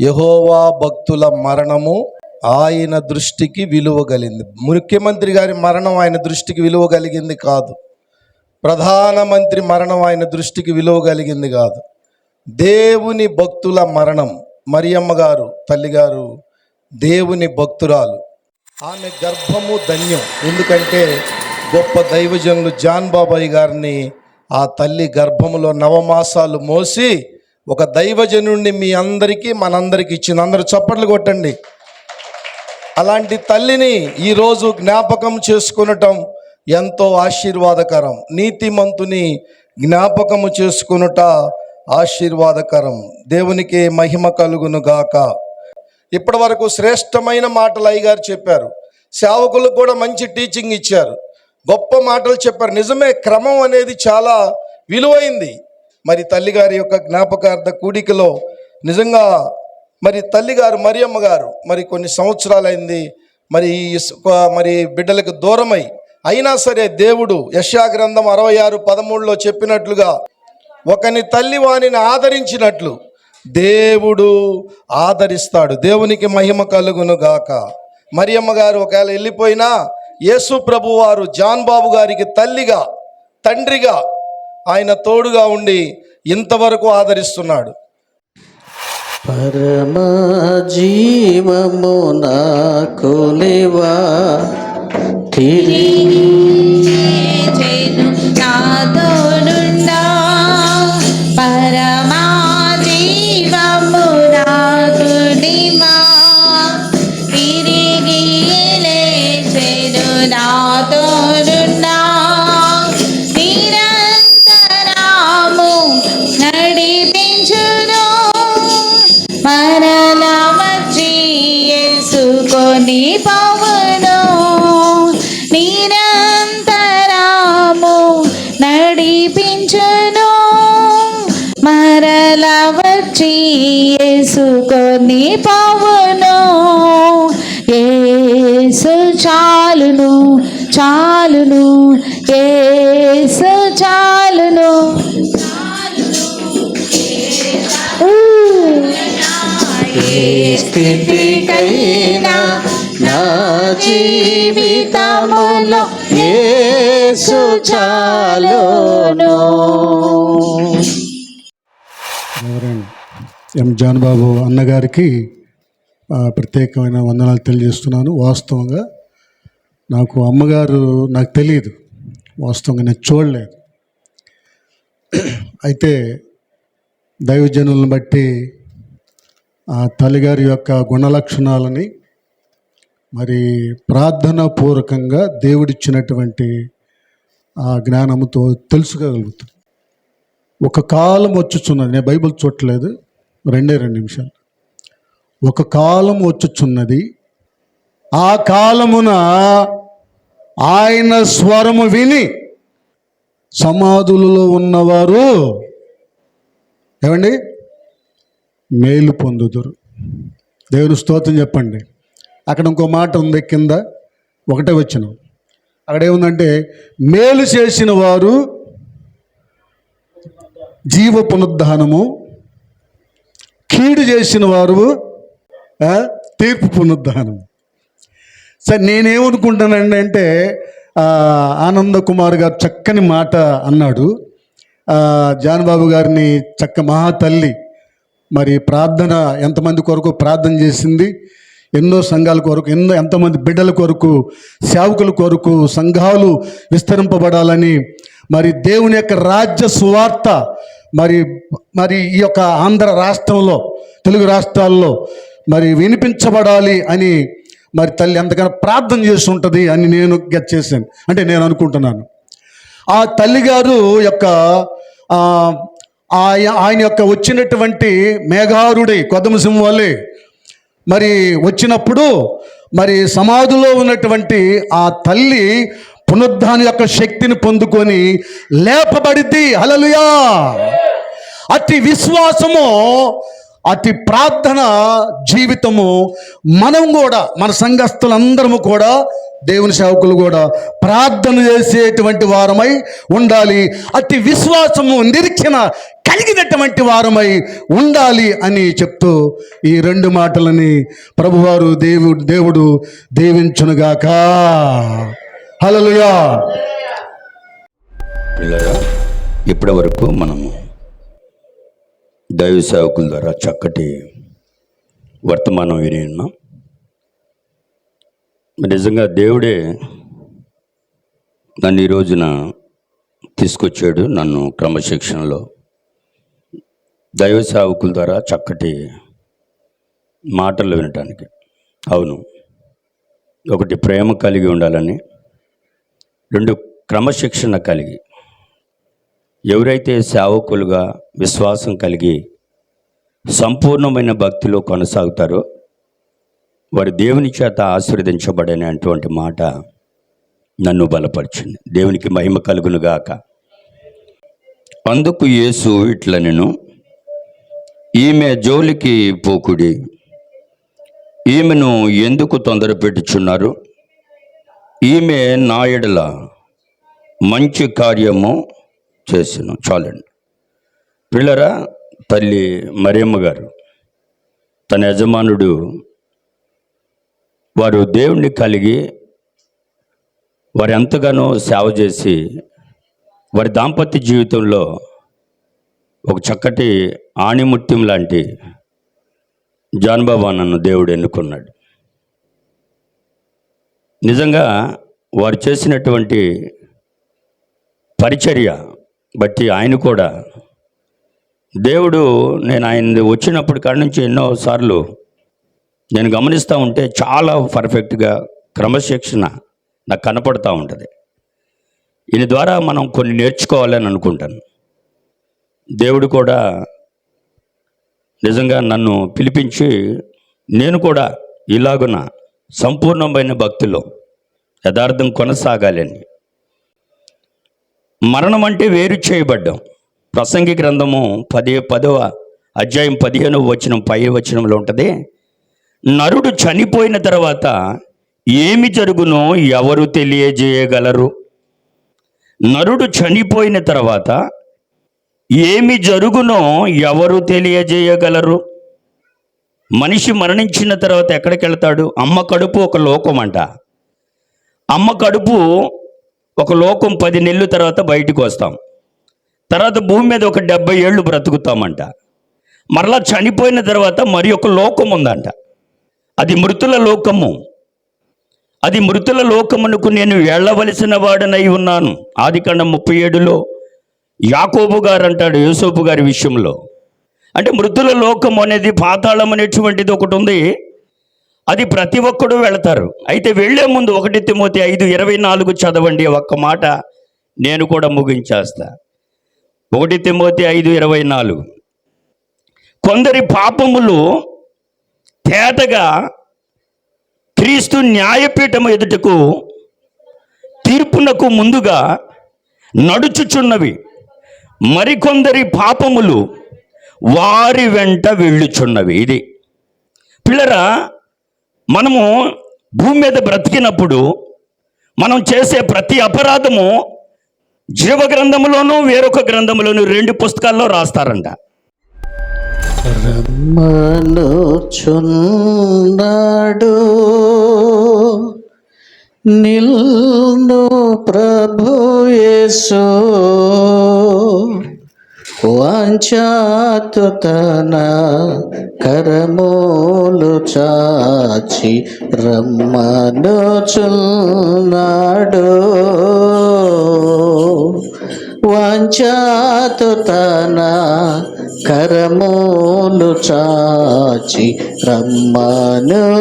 యహోవా భక్తుల మరణము ఆయన దృష్టికి విలువ కలిగింది. ముఖ్యమంత్రి గారి మరణం ఆయన దృష్టికి విలువ కలిగింది కాదు. ప్రధానమంత్రి మరణం ఆయన దృష్టికి విలువ కలిగింది కాదు. దేవుని భక్తుల మరణం మరియమ్మ గారు తల్లిగారు దేవుని భక్తురాలు. ఆమె గర్భము ధన్యం. ఎందుకంటే గొప్ప దైవజనులు జాన్ బాబాయ్ గారిని ఆ తల్లి గర్భములో నవమాసాలు మోసి ఒక దైవజనుడిని మీ అందరికీ మనందరికీ ఇచ్చింది. అందరూ చప్పట్లు కొట్టండి. అలాంటి తల్లిని ఈరోజు జ్ఞాపకం చేసుకునటం ఎంతో ఆశీర్వాదకరం. నీతిమంతుని జ్ఞాపకము చేసుకునుట ఆశీర్వాదకరం. దేవునికి మహిమ కలుగును గాక. ఇప్పటి వరకు శ్రేష్టమైన మాటలు అయ్యగారు చెప్పారు. సేవకులకు కూడా మంచి టీచింగ్ ఇచ్చారు. గొప్ప మాటలు చెప్పారు. నిజమే క్రమం అనేది చాలా విలువైంది. మరి తల్లిగారి యొక్క జ్ఞాపకార్థ కూడికలో నిజంగా మరి తల్లిగారు మరియమ్మ గారు మరి కొన్ని సంవత్సరాలైంది మరి ఈ మరి బిడ్డలకు దూరమై అయినా సరే దేవుడు యశా గ్రంథం అరవై ఆరు పదమూడులో చెప్పినట్లుగా ఒకని తల్లి వానిని ఆదరించినట్లు దేవుడు ఆదరిస్తాడు. దేవునికి మహిమ కలుగును గాక మరియమ్మ గారు ఒకవేళ వెళ్ళిపోయినా యేసు ప్రభు వారు జాన్ బాబు గారికి తల్లిగా తండ్రిగా ఆయన తోడుగా ఉండి ఇంతవరకు ఆదరిస్తున్నాడు. పరమ జీవము నాకు నివా తిరిగి చేను మరల వచ్చి యేసుకొని పవను. ఏసు చాలును చాలును ఏసు చాలును. ఏ స్థితికైనా నా జీవితములో యేసు చాలును. ఎం జాన్బాబు అన్నగారికి ప్రత్యేకమైన వందనాలు తెలియజేస్తున్నాను. వాస్తవంగా నాకు అమ్మగారు నాకు తెలియదు. వాస్తవంగా నేను చూడలేదు. అయితే దైవజనులను బట్టి ఆ తల్లిగారి యొక్క గుణలక్షణాలని మరి ప్రార్థన పూర్వకంగా దేవుడిచ్చినటువంటి ఆ జ్ఞానంతో తెలుసుకోగలుగుతుంది ఒక కాలం వచ్చుచున్నది. నేను బైబిల్ చూడలేదు రెండే రెండు నిమిషాలు. ఒక కాలం వచ్చుచున్నది ఆ కాలమున ఆయన స్వరము విని సమాధులలో ఉన్నవారు ఏమండి? మేలు పొందుదురు. దేవుని స్తోత్రం చెప్పండి. అక్కడ ఇంకో మాట ఉంది కింద ఒకటే వచ్చిన అక్కడ ఏముందంటే మేలు చేసిన వారు జీవ పునరుద్ధానము కీడు చేసిన వారు తీర్పు పునరుద్ధానము సరే నేనేమనుకుంటానండి అంటే ఆనంద కుమార్ గారు చక్కని మాట అన్నాడు. జానబాబు గారిని చక్క మహా తల్లి మరి ప్రార్థన ఎంతమంది కొరకు ప్రార్థన చేసింది ఎన్నో సంఘాల కొరకు ఎన్నో ఎంతోమంది బిడ్డల కొరకు సేవకుల కొరకు సంఘాలు విస్తరింపబడాలని మరి దేవుని యొక్క రాజ్య సువార్త మరి మరి ఈ యొక్క ఆంధ్ర రాష్ట్రంలో తెలుగు రాష్ట్రాల్లో మరి వినిపించబడాలి అని మరి తల్లి ఎంతగానో ప్రార్థన చేసి ఉంటుంది అని నేను గెట్ చేశాను. అంటే నేను అనుకుంటున్నాను. ఆ తల్లిగారు యొక్క ఆయ- ఆయన యొక్క వచ్చినటువంటి మేఘారుడి కొదమ సింహాలే. మరి వచ్చినప్పుడు మరి సమాధిలో ఉన్నటువంటి ఆ తల్లి పునరుద్ధాని యొక్క శక్తిని పొందుకొని లేపబడిద్ది. హలలుయా అతి విశ్వాసము అతి ప్రార్థన జీవితము మనం కూడా మన సంఘస్థులందరము కూడా దేవుని సేవకులు కూడా ప్రార్థన చేసేటువంటి వారమై ఉండాలి. అతి విశ్వాసము నిరీక్షణ కలిగినటువంటి వారమై ఉండాలి అని చెప్తూ ఈ రెండు మాటలని ప్రభువారు దేవుడు దేవుడు దీవించునుగాక. హల్లెలూయా. పిల్లరా ఇప్పటి వరకు మనము దైవ సేవకుల ద్వారా చక్కటి వర్తమానం విని ఉన్నాం. నిజంగా దేవుడే నన్ను ఈ రోజున తీసుకొచ్చాడు నన్ను క్రమశిక్షణలో. దైవ సేవకుల ద్వారా చక్కటి మాటలు వినటానికి. అవును ఒకటి ప్రేమ కలిగి ఉండాలని రెండు క్రమశిక్షణ కలిగి ఎవరైతే సేవకులుగా విశ్వాసం కలిగి సంపూర్ణమైన భక్తిలో కొనసాగుతారో వారి దేవుని చేత ఆశీర్వదించబడని అటువంటి మాట నన్ను బలపరిచింది. దేవునికి మహిమ కలుగునుగాక అందుకు యేసు ఇట్ల నేను ఈమె జోలికి పోకుడి ఈమెను ఎందుకు తొందర పెట్టుచున్నారు ఈమె నా ఎడల మంచి కార్యము చేసిన. చాలండి. పిల్లరా తల్లి మరియమ్మ గారు తన యజమానుడు వారు దేవుణ్ణి కలిగి వారు ఎంతగానో సేవ చేసి వారి దాంపత్య జీవితంలో ఒక చక్కటి ఆణిముత్యం లాంటి జాన్బాబా నన్ను దేవుడు ఎన్నుకున్నాడు. నిజంగా వారు చేసినటువంటి పరిచర్య బట్టి ఆయన కూడా దేవుడు నేను ఆయన వచ్చినప్పటి కాడి నుంచి ఎన్నోసార్లు నేను గమనిస్తూ ఉంటే చాలా పర్ఫెక్ట్గా క్రమశిక్షణ నాకు కనపడుతూ ఉంటుంది. దీని ద్వారా మనం కొన్ని నేర్చుకోవాలని అనుకుంటాను. దేవుడు కూడా నిజంగా నన్ను పిలిపించి నేను కూడా ఇలాగున సంపూర్ణమైన భక్తిలో యథార్థం కొనసాగాలని. మరణం అంటే వేరు చేయబడ్డం. ప్రసంగి గ్రంథము పదే పదవ అధ్యాయం పదిహేను వచనం పై వచనంలో ఉంటుంది నరుడు చనిపోయిన తర్వాత ఏమి జరుగునో ఎవరు తెలియజేయగలరు? నరుడు చనిపోయిన తర్వాత ఏమి జరుగునో ఎవరు తెలియజేయగలరు? మనిషి మరణించిన తర్వాత ఎక్కడికి వెళ్తాడు అమ్మ కడుపు ఒక లోకం అంట అమ్మ కడుపు ఒక లోకం పది నెలల తర్వాత బయటకు వస్తాం. తర్వాత భూమి మీద ఒక డెబ్బై ఏళ్ళు బ్రతుకుతామంట. మరలా చనిపోయిన తర్వాత మరి ఒక లోకం ఉందంట. అది మృతుల లోకము. అది మృతుల లోకమునకు నేను వెళ్ళవలసిన వాడనై ఉన్నాను. ఆదికాండం ముప్పై ఏడులో యాకోబు గారు అంటాడు యూసోపు గారి విషయంలో. అంటే మృతుల లోకం అనేది పాతాళం అనేటువంటిది ఒకటి ఉంది. అది ప్రతి ఒక్కడు వెళతారు. అయితే వెళ్ళే ముందు ఒకటి తిమోతి ఐదు ఇరవై నాలుగు చదవండి. ఒక్క మాట నేను కూడా ముగించేస్తా. ఒకటి తిమోతి ఐదు ఇరవై నాలుగు. కొందరి పాపములు తేటగా క్రీస్తు న్యాయపీఠము ఎదుటకు తీర్పునకు ముందుగా నడుచుచున్నవి. మరికొందరి పాపములు వారి వెంట వెళ్ళుచున్నవి. ఇది పిల్లరా మనము భూమి మీద బ్రతికినప్పుడు మనం చేసే ప్రతి అపరాధము జీవ గ్రంథములోను వేరొక గ్రంథములోను రెండు పుస్తకాల్లో రాస్తారంట. రమ్మనుచున్నాడు నిల్ను ప్రభు యేసు. వాంఛాతు కరమోలు చాచి రమ్మనుచున్నాడు. వాంఛాతు తన కరమూలు చాచి రమ్మనుచున్నాడు.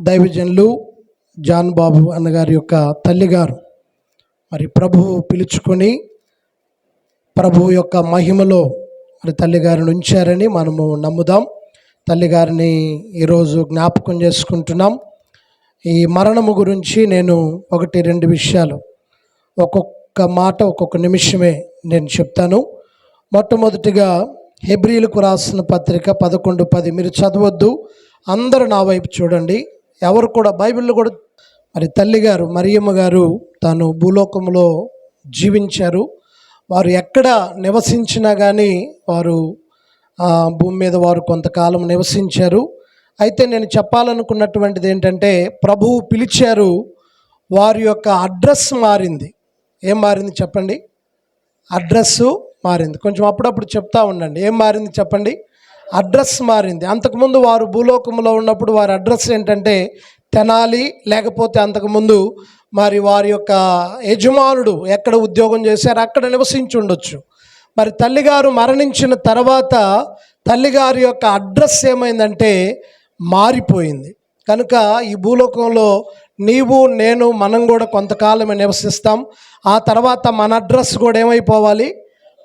దైవజనులు జాన్ బాబు అన్నగారి యొక్క తల్లిగారు. మరి ప్రభువు పిలుచుకొని ప్రభువు యొక్క మహిమలో మరి తల్లిగారిని ఉంచారని మనము నమ్ముదాం. తల్లిగారిని ఈరోజు జ్ఞాపకం చేసుకుంటున్నాం. ఈ మరణము గురించి నేను ఒకటి రెండు విషయాలు ఒక్కొక్క మాట ఒక్కొక్క నిమిషమే నేను చెప్తాను. మొట్టమొదటిగా హెబ్రిలకు రాసిన పత్రిక పదకొండు పది. మీరు చదవద్దు. అందరూ నా వైపు చూడండి. ఎవరు కూడా బైబిల్లో కూడా మరి తల్లిగారు మరియమ్మ గారు తాను భూలోకంలో జీవించారు. వారు ఎక్కడ నివసించినా కానీ వారు భూమి మీద వారు కొంతకాలం నివసించారు. అయితే నేను చెప్పాలనుకున్నటువంటిది ఏంటంటే ప్రభువు పిలిచారు వారి యొక్క అడ్రస్ మారింది. ఏం మారింది చెప్పండి? అడ్రస్సు మారింది. కొంచెం అప్పుడప్పుడు చెప్తా ఉండండి. ఏం మారింది చెప్పండి? అడ్రస్ మారింది. అంతకుముందు వారు భూలోకంలో ఉన్నప్పుడు వారి అడ్రస్ ఏంటంటే తెనాలి లేకపోతే అంతకుముందు మరి వారి యొక్క యజమానుడు ఎక్కడ ఉద్యోగం చేశారు అక్కడ నివసించి ఉండొచ్చు. మరి తల్లిగారు మరణించిన తర్వాత తల్లిగారి యొక్క అడ్రస్ ఏమైందంటే మారిపోయింది. కనుక ఈ భూలోకంలో నీవు నేను మనం కూడా కొంతకాలమే నివసిస్తాం. ఆ తర్వాత మన అడ్రస్ కూడా ఏమైపోవాలి?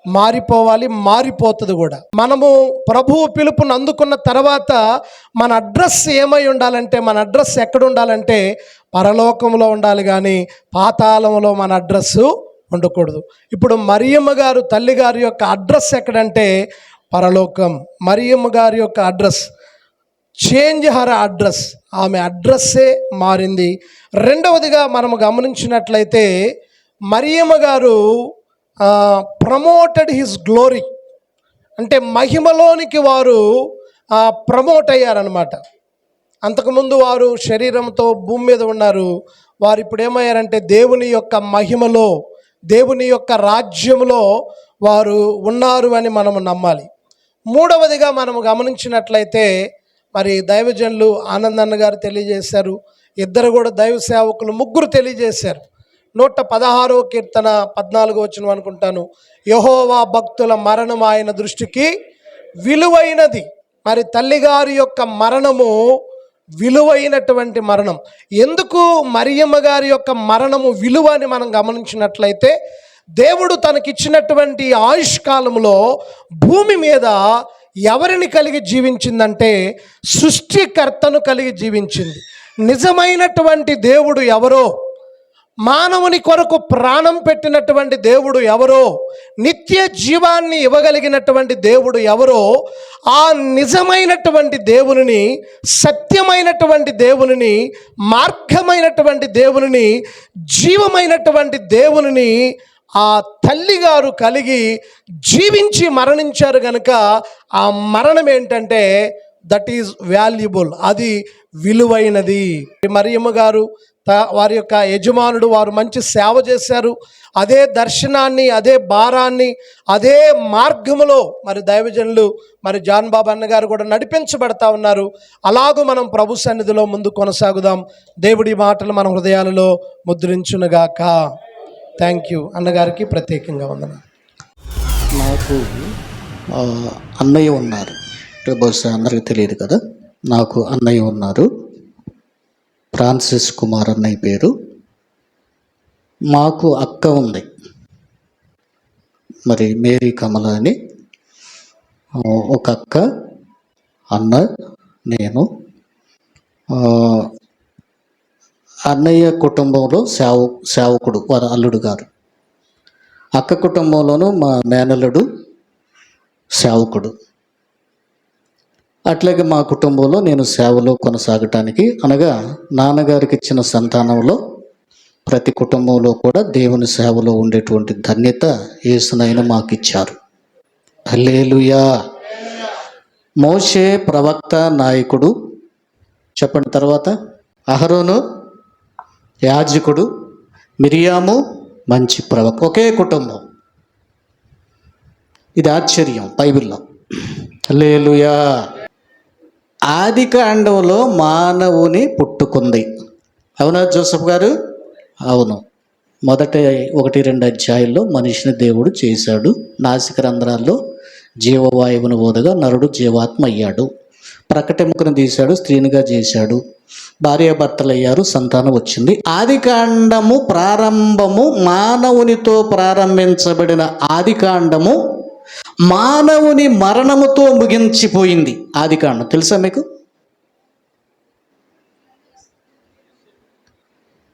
మారిపోవాలి మారిపోతుంది కూడా. మనము ప్రభువు పిలుపును అందుకున్న తర్వాత మన అడ్రస్ ఏమై ఉండాలంటే మన అడ్రస్ ఎక్కడ ఉండాలంటే పరలోకంలో ఉండాలి కానీ పాతాళంలో మన అడ్రస్సు ఉండకూడదు. ఇప్పుడు మరియమ్మ గారు తల్లి గారి యొక్క అడ్రస్ ఎక్కడంటే పరలోకం. మరియమ్మ గారి యొక్క అడ్రస్ చేంజ్ హర్ అడ్రస్. ఆమె అడ్రస్సే మారింది. రెండవదిగా మనము గమనించినట్లయితే మరియమ్మ గారు ప్రమోటెడ్ హిస్ గ్లోరీ అంటే మహిమలోనికి వారు ప్రమోట్ అయ్యారనమాట అంతకుముందు వారు శరీరంతో భూమి మీద ఉన్నారు. వారు ఇప్పుడు ఏమయ్యారంటే దేవుని యొక్క మహిమలో దేవుని యొక్క రాజ్యంలో వారు ఉన్నారు అని మనము నమ్మాలి. మూడవదిగా మనము గమనించినట్లయితే మరి దైవజనులు ఆనందన్న గారు తెలియజేశారు. ఇద్దరు కూడా దైవ సేవకులు ముగ్గురు తెలియజేశారు. నూట పదహారో కీర్తన పద్నాలుగో వచ్చిన అనుకుంటాను. యహోవా భక్తుల మరణం ఆయన దృష్టికి విలువైనది. మరి తల్లిగారి యొక్క మరణము విలువైనటువంటి మరణం. ఎందుకు మరియమ్మ గారి యొక్క మరణము విలువ అని మనం గమనించినట్లయితే దేవుడు తనకిచ్చినటువంటి ఆయుష్ కాలంలో భూమి మీద ఎవరిని కలిగి జీవించిందంటే సృష్టికర్తను కలిగి జీవించింది. నిజమైనటువంటి దేవుడు ఎవరో? మానవుని కొరకు ప్రాణం పెట్టినటువంటి దేవుడు ఎవరో నిత్య జీవాన్ని ఇవ్వగలిగినటువంటి దేవుడు ఎవరో ఆ నిజమైనటువంటి దేవునిని సత్యమైనటువంటి దేవునిని మార్గమైనటువంటి దేవునిని జీవమైనటువంటి దేవునిని ఆ తల్లిగారు కలిగి జీవించి మరణించారు కనుక ఆ మరణం ఏంటంటే దట్ ఈజ్ వాల్యుబుల్ అది విలువైనది. మరియమ్మ గారు వారి యొక్క యజమానుడు వారు మంచి సేవ చేశారు. అదే దర్శనాన్ని అదే భారాన్ని అదే మార్గములో మరి దైవజనులు మరి జాన్ బాబు అన్నగారు కూడా నడిపించబడతా ఉన్నారు. అలాగూ మనం ప్రభు సన్నిధిలో ముందు కొనసాగుదాం. దేవుడి మాటలు మన హృదయాలలో ముద్రించునుగాక. థ్యాంక్ యూ అన్నగారికి ప్రత్యేకంగా వందనాలు. నాకు అన్నయ్య ఉన్నారు. అంటే అందరికీ తెలియదు కదా? నాకు అన్నయ్య ఉన్నారు. ఫ్రాన్సిస్ కుమార్ అన్నయ్య పేరు. మాకు అక్క ఉంది. మరి మేరీ కమల అని ఒక అక్క అన్న నేను. అన్నయ్య కుటుంబంలో సేవ సేవకుడు వారి అల్లుడు గారు. అక్క కుటుంబంలోనూ మా మేనల్లుడు సేవకుడు అట్లాగే మా కుటుంబంలో నేను సేవలో కొనసాగటానికి అనగా నాన్నగారికి ఇచ్చిన సంతానంలో ప్రతి కుటుంబంలో కూడా దేవుని సేవలో ఉండేటువంటి ధన్యత యేసునైనా మాకు ఇచ్చారు హల్లేలుయా. మోషే ప్రవక్త నాయకుడు చెప్పండి తర్వాత. అహరోను యాజకుడు మిరియాము మంచి ప్రవక్త ఒకే కుటుంబం. ఇది ఆశ్చర్యం బైబిల్లో. హల్లేలుయా. ఆది కాండంలో మానవుని పుట్టుకుంది. అవునా జోసఫ్ గారు? అవును. మొదట ఒకటి రెండు అధ్యాయుల్లో మనిషిని దేవుడు చేశాడు. నాసిక రంధ్రాల్లో జీవవాయువును ఓదగా నరుడు జీవాత్మ అయ్యాడు. ప్రకటెముకను తీశాడు స్త్రీనిగా చేశాడు. భార్యాభర్తలు అయ్యారు సంతానం వచ్చింది. ఆది కాండము ప్రారంభము మానవునితో ప్రారంభించబడిన ఆది కాండము మానవుని మరణముతో ముగించిపోయింది. ఆది కాండం. తెలుసా మీకు?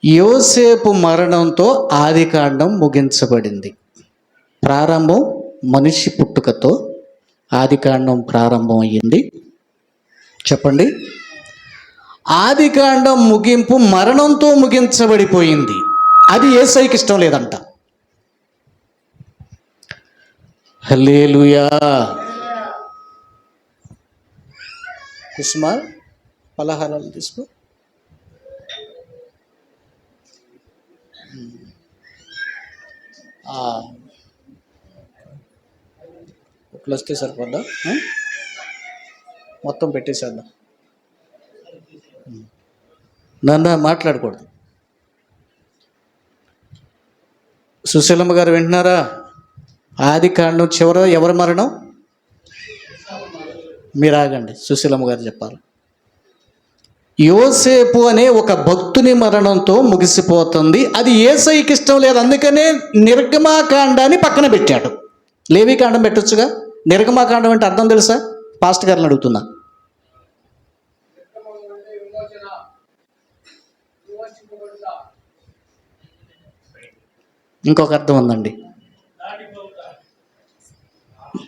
యోసేపు మరణంతో ఆదికాండం ముగించబడింది. ప్రారంభం మనిషి పుట్టుకతో ఆదికాండం ప్రారంభం అయ్యింది చెప్పండి. ఆదికాండం ముగింపు మరణంతో ముగించబడిపోయింది. అది ఏసైకి ఇష్టం లేదంట. హలేలుయా కుసుమా పలహారాలు తీసుకో. ఒకళ్ళు వస్తే సరిపోద్దా? మొత్తం పెట్టేసేద్దాం. నన్ను మాట్లాడకూడదు. సుశీలమ్మ గారు వింటున్నారా? ఆది కాండం చివర ఎవరి మరణం? మీరు ఆగండి సుశీలమ్మ గారు చెప్పాలి. యోసేపు అనే ఒక భక్తుని మరణంతో ముగిసిపోతుంది. అది ఏసైకి ఇష్టం లేదు అందుకనే నిర్గమాకాండాన్ని పక్కన పెట్టాడు. లేవికాండం పెట్టొచ్చుగా? నిర్గమాకాండం అంటే అర్థం తెలుసా? పాస్ట్ గారిని అడుగుతున్నా. ఇంకొక అర్థం ఉందండి.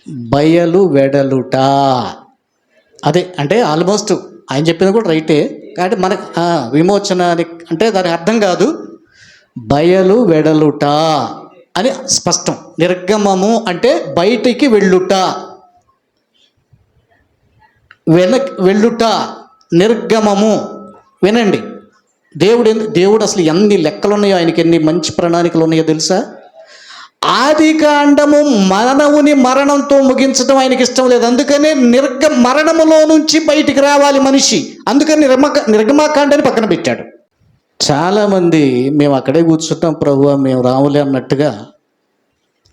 బయలు వెడలుట. అదే అంటే ఆల్మోస్ట్ ఆయన చెప్పింది కూడా రైటే. కాబట్టి మనకు విమోచనానికి విమోచన అని అంటే దాని అర్థం కాదు. బయలు వెడలుట అని స్పష్టం. నిర్గమము అంటే బయటికి వెళ్ళుట. వెన వెళ్ళుట. నిర్గమము. వినండి. దేవుడు ఎందు- దేవుడు అసలు ఎన్ని లెక్కలు ఉన్నాయో ఆయనకి ఎన్ని మంచి ప్రణాళికలు ఉన్నాయో తెలుసా? ఆది కాండము మరణముని మరణంతో ముగించడం ఆయనకి ఇష్టం లేదు. అందుకనే నిర్గ మరణములో నుంచి బయటికి రావాలి మనిషి. అందుకని నిర్మక నిర్గమాకాండని పక్కన పెట్టాడు. చాలామంది మేము అక్కడే కూర్చుంటాం ప్రభు మేము రాములే అన్నట్టుగా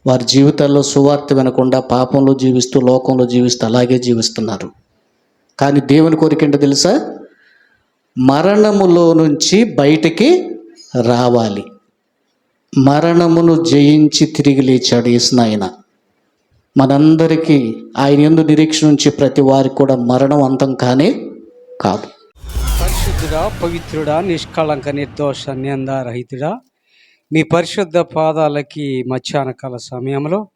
వారి జీవితాల్లో సువార్త వినకుండా పాపంలో జీవిస్తూ లోకంలో జీవిస్తూ అలాగే జీవిస్తున్నారు. కానీ దేవుని కోరిక ఏంటో తెలుసా? మరణములో నుంచి బయటికి రావాలి. మరణమును జయించి తిరిగి లేచాడు యేసునాయన మనందరికీ ఆయన ఎందు నిరీక్షణ నుంచి ప్రతి వారికి కూడా మరణం అంతం కానే కాదు. పరిశుద్ధుడా పవిత్రుడా నిష్కళంక నిర్దోష నిందారహితుడా మీ పరిశుద్ధ పాదాలకి మధ్యాహ్న కాల సమయంలో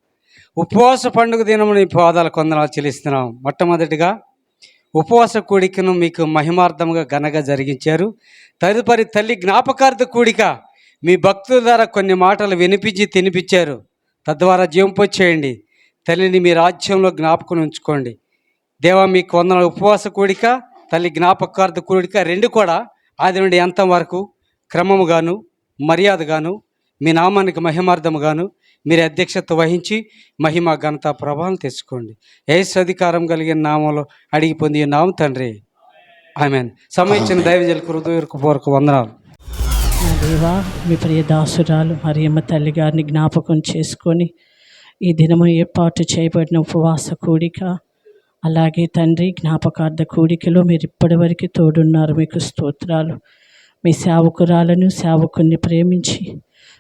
ఉపవాస పండుగ దినము నీ పాదాల కొందనాలు చెల్లిస్తున్నాం. మొట్టమొదటిగా ఉపవాస కూడికను మీకు మహిమార్థముగా ఘనగా జరిగించారు. తదుపరి తల్లి జ్ఞాపకార్థ కూడిక మీ భక్తుల ద్వారా కొన్ని మాటలు వినిపించి తినిపించారు. తద్వారా జీవింపొచ్చేయండి తల్లిని మీ రాజ్యంలో జ్ఞాపకం ఉంచుకోండి. దేవా మీకు వందల ఉపవాస కూడిక తల్లి జ్ఞాపకార్థ కూడిక రెండు కూడా ఆది నుండి అంతం వరకు క్రమముగాను మర్యాదగాను మీ నామానికి మహిమార్థముగాను మీరు అధ్యక్షత వహించి మహిమ ఘనత ప్రభావం తెచ్చుకోండి. ఏసు అధికారం కలిగిన నామంలో అడిగి పొంది నామం తండ్రి. ఆమెన్. సమయించిన దైవజలకు హృదయపూర్వక వందనాలు. నా దేవా మీ ప్రియ దాసురాలు మరియమ్మ తల్లి గారిని జ్ఞాపకం చేసుకొని ఈ దినము ఏర్పాటు చేయబడిన ఉపవాస కూడిక అలాగే తండ్రి జ్ఞాపకార్థ కూడికలో మీరు ఇప్పటివరకు తోడున్నారు మీకు స్తోత్రాలు. మీ సేవకురాలను సేవకుని ప్రేమించి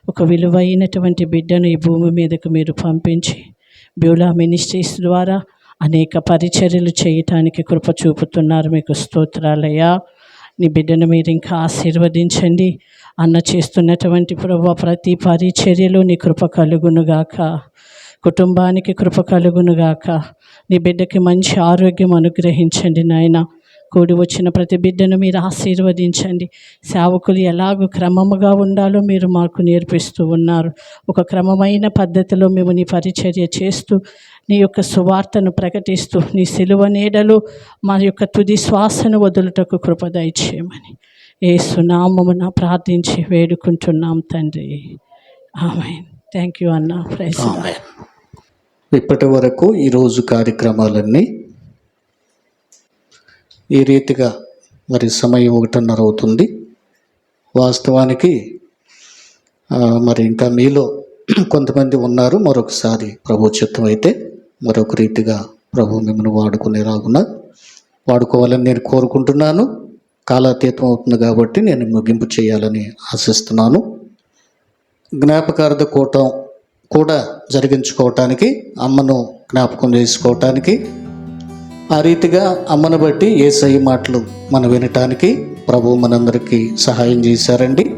ఒక విలువైనటువంటి బిడ్డను ఈ భూమి మీదకు మీరు పంపించి బ్యూలా మినిస్ట్రీస్ ద్వారా అనేక పరిచర్యలు చేయటానికి కృప చూపుతున్నారు మీకు స్తోత్రాలయ్యా. నీ బిడ్డను మీరు ఇంకా ఆశీర్వదించండి. అన్న చేస్తున్నటువంటి ప్రభు ప్రతి పరిచర్యలో నీ కృప కలుగునుగాక కుటుంబానికి కృప కలుగునుగాక నీ బిడ్డకి మంచి ఆరోగ్యం అనుగ్రహించండి నాయన. కూడి వచ్చిన ప్రతి బిడ్డను మీరు ఆశీర్వదించండి. సేవకులు ఎలాగో క్రమముగా ఉండాలో మీరు మాకు నేర్పిస్తూ ఉన్నారు. ఒక క్రమమైన పద్ధతిలో మేము నీ పరిచర్య చేస్తూ నీ యొక్క సువార్తను ప్రకటిస్తూ నీ సిలువ నీడలో మా యొక్క తుది శ్వాసను వదులుటకు కృప ఏ సునామమున ప్రార్థించి వేడుకుంటున్నాం తండ్రి. ఆమె థ్యాంక్ యూ అన్న. ప్రైజ్ ఇప్పటి వరకు ఈరోజు కార్యక్రమాలన్నీ ఈ రీతిగా మరి సమయం ఒకటిన్నర అవుతుంది. వాస్తవానికి మరి ఇంకా మీలో కొంతమంది ఉన్నారు. మరొకసారి ప్రభు చిత్తం అయితే మరొక రీతిగా ప్రభు మిమ్మల్ని వాడుకునే రాగున వాడుకోవాలని నేను కోరుకుంటున్నాను. కాలాతీతం అవుతుంది కాబట్టి నేను ముగింపు చేయాలని ఆశిస్తున్నాను. జ్ఞాపకార్థ కూటం కూడా జరిగించుకోవటానికి అమ్మను జ్ఞాపకం చేసుకోవటానికి ఆ రీతిగా అమ్మను బట్టి ఏసై మాటలు మనం వినటానికి ప్రభు మనందరికీ సహాయం చేశారండి.